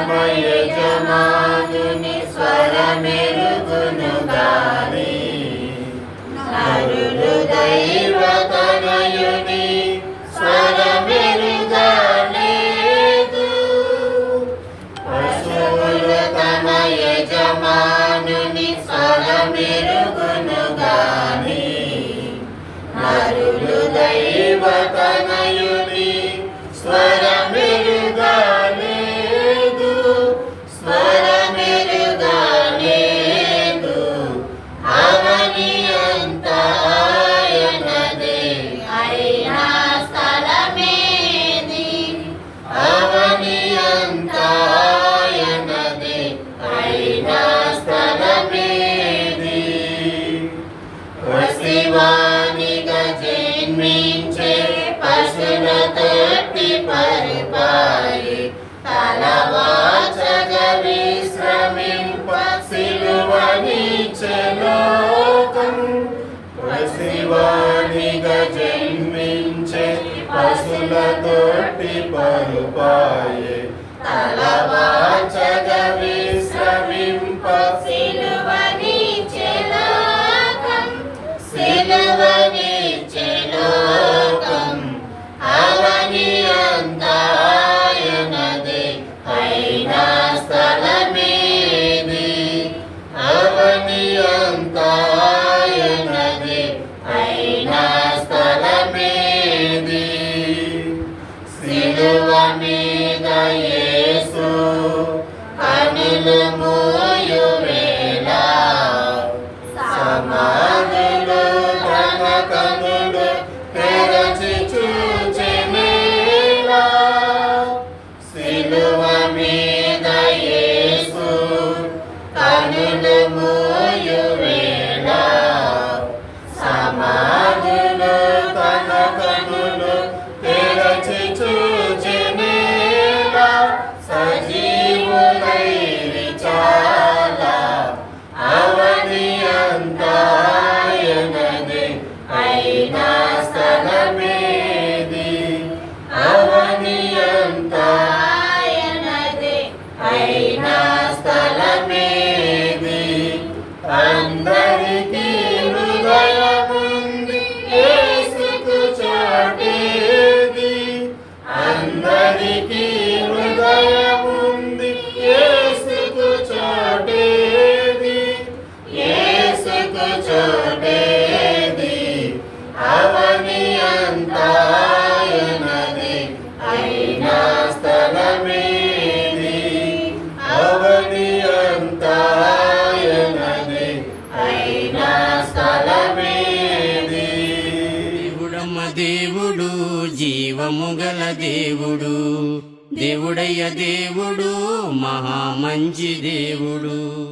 రామ యజమానుని స్వరమెరుగును గాని నరులు దైవ తనయుని స్వరమెరుగలేదు. పశువులు తమ యజమానుని స్వరమే జన్మించే పశులతో పరిపాలి. తలవాచగవి శ్రమింప సిలువనిచెలోకం పశువానిగా జన్మించే పశులతో పరిపాలి. తలవాచగవి జీవము గల దేవుడు. దేవుడయ్య దేవుడు మహామంచి దేవుడు.